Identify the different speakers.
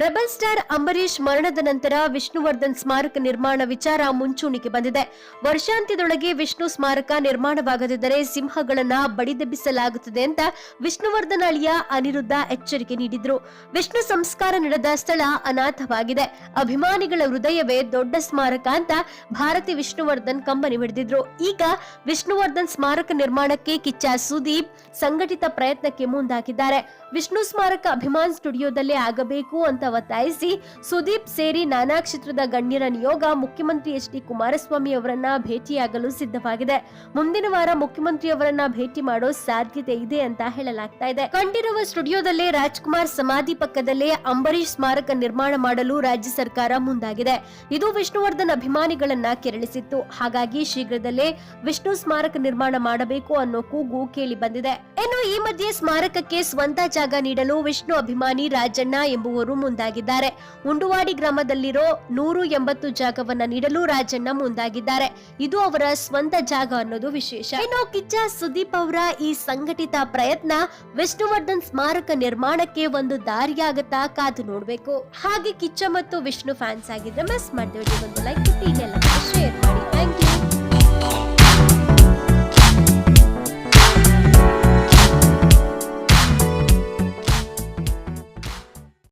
Speaker 1: Rebel star Ambareesh ಮರಣದ ನಂತರ ವಿಷ್ಣುವರ್ಧನ್ ಸ್ಮಾರಕ ನಿರ್ಮಾಣ ವಿಚಾರ ಮುಂಚೂಣಿಗೆ ಬಂದಿದೆ. ವರ್ಷಾಂತ್ಯದೊಳಗೆ ವಿಷ್ಣು ಸ್ಮಾರಕ ನಿರ್ಮಾಣವಾಗದಿದ್ದರೆ ಸಿಂಹಗಳನ್ನ ಬಡಿದೆಬ್ಬಿಸಲಾಗುತ್ತದೆ ಅಂತ ವಿಷ್ಣುವರ್ಧನ್ ಅಳಿಯ ಅನಿರುದ್ಧ ಎಚ್ಚರಿಕೆ ನೀಡಿದ್ರು. ವಿಷ್ಣು ಸಂಸ್ಕಾರ ನಡೆದ ಸ್ಥಳ ಅನಾಥವಾಗಿದೆ. ಅಭಿಮಾನಿಗಳ ಹೃದಯವೇ ದೊಡ್ಡ ಸ್ಮಾರಕ ಅಂತ ಭಾರತಿ ವಿಷ್ಣುವರ್ಧನ್ ಕಂಬನಿ ಹಿಡಿದಿದ್ರು. ಈಗ ವಿಷ್ಣುವರ್ಧನ್ ಸ್ಮಾರಕ ನಿರ್ಮಾಣಕ್ಕೆ ಕಿಚ್ಚ ಸುದೀಪ್ ಸಂಘಟಿತ ಪ್ರಯತ್ನಕ್ಕೆ ಮುಂದಾಗಿದ್ದಾರೆ. ವಿಷ್ಣು ಸ್ಮಾರಕ ಅಭಿಮಾನ್ ಸ್ಟುಡಿಯೋದಲ್ಲೇ ಆಗಬೇಕು ಅಂತ ಒತ್ತಾಯಿಸಿ ಸುದೀಪ್ ಸೇರಿ ನಾನಾ ಕ್ಷೇತ್ರದ ಗಣ್ಯರ ನಿಯೋಗ ಮುಖ್ಯಮಂತ್ರಿ ಎಚ್ ಡಿ ಕುಮಾರಸ್ವಾಮಿ ಅವರನ್ನ ಭೇಟಿಯಾಗಲು ಸಿದ್ಧವಾಗಿದೆ. ಮುಂದಿನ ವಾರ ಮುಖ್ಯಮಂತ್ರಿ ಅವರನ್ನ ಭೇಟಿ ಮಾಡೋ ಸಾಧ್ಯತೆ ಇದೆ ಅಂತ ಹೇಳಲಾಗ್ತಾ ಇದೆ. ಕಂಡಿರುವ ಸ್ಟುಡಿಯೋದಲ್ಲೇ ರಾಜ್ಕುಮಾರ್ ಸಮಾಧಿ ಪಕ್ಕದಲ್ಲೇ ಅಂಬರೀಷ್ ಸ್ಮಾರಕ ನಿರ್ಮಾಣ ಮಾಡಲು ರಾಜ್ಯ ಸರ್ಕಾರ ಮುಂದಾಗಿದೆ. ಇದು ವಿಷ್ಣುವರ್ಧನ್ ಅಭಿಮಾನಿಗಳನ್ನ ಕೆರಳಿಸಿತ್ತು. ಹಾಗಾಗಿ ಶೀಘ್ರದಲ್ಲೇ ವಿಷ್ಣು ಸ್ಮಾರಕ ನಿರ್ಮಾಣ ಮಾಡಬೇಕು ಅನ್ನೋ ಕೂಗು ಕೇಳಿ ಬಂದಿದೆ. ಇನ್ನು ಈ ಮಧ್ಯೆ ಸ್ಮಾರಕಕ್ಕೆ ಸ್ವಂತ ಜಾಗ ನೀಡಲು ವಿಷ್ಣು ಅಭಿಮಾನಿ ರಾಜಣ್ಣ ಎಂಬುವರು ಮುಂದಾಗಿದ್ದಾರೆ. ಉಂಡುವಾಡಿ ಗ್ರಾಮದಲ್ಲಿರೋ ನೂರು ಎಂಬತ್ತು ಜಾಗವನ್ನ ನೀಡಲು ರಾಜಣ್ಣ ಮುಂದಾಗಿದ್ದಾರೆ. ಇದು ಅವರ ಸ್ವಂತ ಜಾಗ ಅನ್ನೋದು ವಿಶೇಷ. ಇನ್ನು ಕಿಚ್ಚ ಸುದೀಪ್ ಅವರ ಈ ಸಂಘಟಿತ ಪ್ರಯತ್ನ ವಿಷ್ಣುವರ್ಧನ್ ಸ್ಮಾರಕ ನಿರ್ಮಾಣಕ್ಕೆ ಒಂದು ದಾರಿಯಾಗುತ್ತಾ ಕಾದು ನೋಡ್ಬೇಕು. ಹಾಗೆ ಕಿಚ್ಚ ಮತ್ತು ವಿಷ್ಣು ಫ್ಯಾನ್ಸ್ ಆಗಿದ್ರೆ ಮಿಸ್ ಮಾಡ್ತೀವಿ ಒಂದು ಲೈಕ್